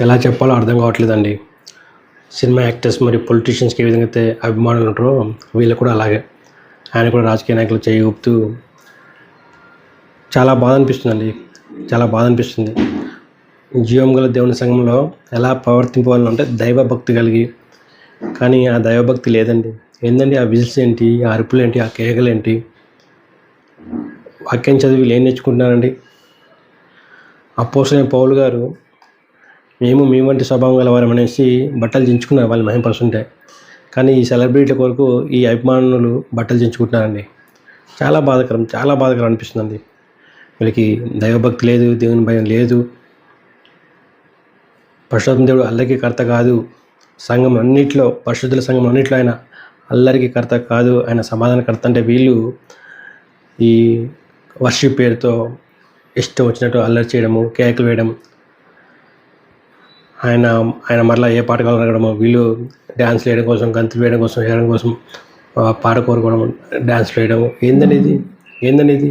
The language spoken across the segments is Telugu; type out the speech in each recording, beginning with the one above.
ఎలా చెప్పాలో అర్థం కావట్లేదండి. సినిమా యాక్టర్స్ మరియు పొలిటీషియన్స్కి ఏ విధంగా అయితే అభిమానులు ఉంటారో వీళ్ళు కూడా అలాగే. ఆయన కూడా రాజకీయ నాయకులు చేయి ఊపుతూ చాలా బాధ అనిపిస్తుందండి. చాలా బాధ అనిపిస్తుంది. జీవం గల దేవుని సంఘంలో ఎలా ప్రవర్తింపవాలని అంటే దైవభక్తి కలిగి. కానీ ఆ దైవభక్తి లేదండి. ఏంటండి ఆ విజిల్స్ ఏంటి? ఆ అరుపులు ఏంటి? ఆ కేకలు ఏంటి? వాక్యం చదివి వీళ్ళు ఏం నేర్చుకుంటున్నారండి అపోసైన పౌలు గారు మేము మీ వంటి స్వభావం గలవారం అనేసి బట్టలు దించుకున్నారు వాళ్ళు మహింపరుస్తుంటే. కానీ ఈ సెలబ్రిటీల కొరకు ఈ అభిమానులు బట్టలు దించుకుంటున్నారండి చాలా బాధకరం చాలా బాధకరం అనిపిస్తుందండి. వీళ్ళకి దైవభక్తి లేదు దేవుని భయం లేదు. పరిశుద్ధం దేవుడు అల్లరికి కర్త కాదు. సంఘం అన్నింటిలో పరిశుద్ధుల సంఘం అన్నింటిలో ఆయన అల్లరికి కర్త కాదు. ఆయన సమాధానకర్త అంటే వీళ్ళు ఈ వర్షిప్ పేరుతో ఇష్టం వచ్చినట్టు అల్లరి చేయడము కేకలు వేయడం ఆయన ఆయన మరలా ఏ పాట కావాలని అడగడము వీళ్ళు డ్యాన్స్ వేయడం కోసం గంతులు వేయడం కోసం వేయడం కోసం పాట కోరుకోవడం డ్యాన్స్ వేయడం. ఏందని ఇది ఏందని ఇది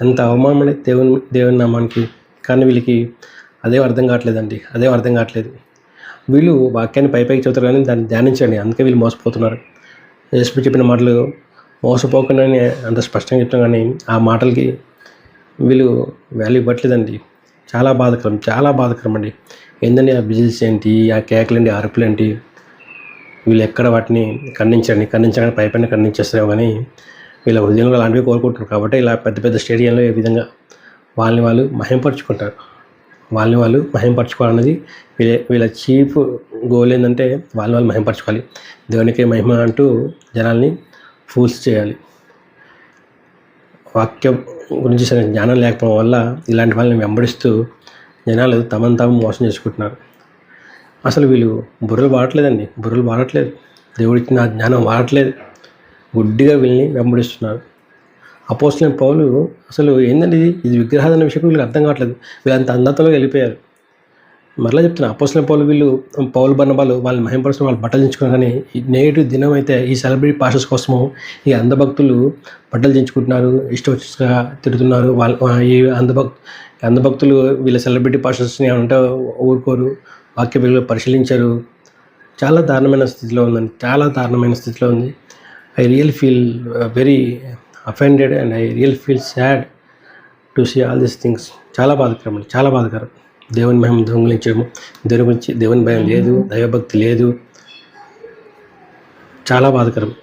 ఎంత అవమానం అనేది దేవుని దేవుని నామానికి. కానీ వీళ్ళకి అదే అర్థం కావట్లేదండి. అదే అర్థం కావట్లేదు. వీళ్ళు వాక్యాన్ని పై పైకి చదువుతారు కానీ దాన్ని ధ్యానించండి. అందుకే వీళ్ళు మోసపోతున్నారు. ఎస్పీ చెప్పిన మాటలు మోసపోకుండా అంత స్పష్టంగా చెప్తాం కానీ ఆ మాటలకి వీళ్ళు వాల్యూ ఇవ్వట్లేదండి. చాలా బాధకరం. చాలా బాధకరం అండి. ఏంటండి ఆ బిజినెస్ ఏంటి? ఆ కేకలేంటి అరుపులేంటి వీళ్ళు ఎక్కడ వాటిని ఖండించండి ఖండించడానికి పై పైన ఖండించేస్తారేమో కానీ వీళ్ళ హృదయంలో అలాంటివి కోరుకుంటారు కాబట్టి ఇలా పెద్ద పెద్ద స్టేడియంలో ఏ విధంగా వాళ్ళని వాళ్ళు మహింపరుచుకుంటారు. వాళ్ళని వాళ్ళు మహింపరచుకోవాలన్నది వీళ్ళ వీళ్ళ చీఫ్ గోల్ ఏంటంటే వాళ్ళని వాళ్ళు మహింపరచుకోవాలి. దేవునికి మహిమ అంటూ జనాల్ని ఫూల్స్ చేయాలి. వాక్యం గురించి సరైన జ్ఞానం లేకపోవడం వల్ల ఇలాంటి వాళ్ళని వెంబడిస్తూ జనాలు తమను తాము మోసం చేసుకుంటున్నారు. అసలు వీళ్ళు బుర్రలు వాడట్లేదండి. బుర్రలు వాడట్లేదు. దేవుడికి నా జ్ఞానం వాడట్లేదు. గుడ్డిగా వీళ్ళని వెంబడిస్తున్నారు. అపోస్లైన పౌలు అసలు ఏంటంటే ఇది? ఇది విగ్రహాదన విషయం వీళ్ళకి అర్థం కావట్లేదు. వీళ్ళంత అందతలో వెళ్ళిపోయారు. మరలా చెప్తున్నా అపోసిన పౌలు వీళ్ళు పౌలు బర్ణబాలు వాళ్ళని మహింపరచడం వాళ్ళు బట్టలు దించుకున్నారు కానీ నేటి దినం అయితే ఈ సెలబ్రిటీ పాస్టర్స్ కోసము ఈ అందభక్తులు బట్టలు దించుకుంటున్నారు ఇష్టం వచ్చిగా తిరుగుతున్నారు వాళ్ళ ఈ అందభక్ అందభక్తులు వీళ్ళ సెలబ్రిటీ పాస్టర్స్ని అంటే ఊరుకోరు వాక్య విలువలు పరిశీలించారు. చాలా దారుణమైన స్థితిలో ఉందండి చాలా దారుణమైన స్థితిలో ఉంది. I real feel very offended and I real feel sad to see all these things. చాలా బాధకరం అండి చాలా బాధకరం. దేవుని మహిమ దొంగిలించడము. దేవుని గురించి? దేవుని భయం లేదు దైవభక్తి లేదు. చాలా బాధకరం.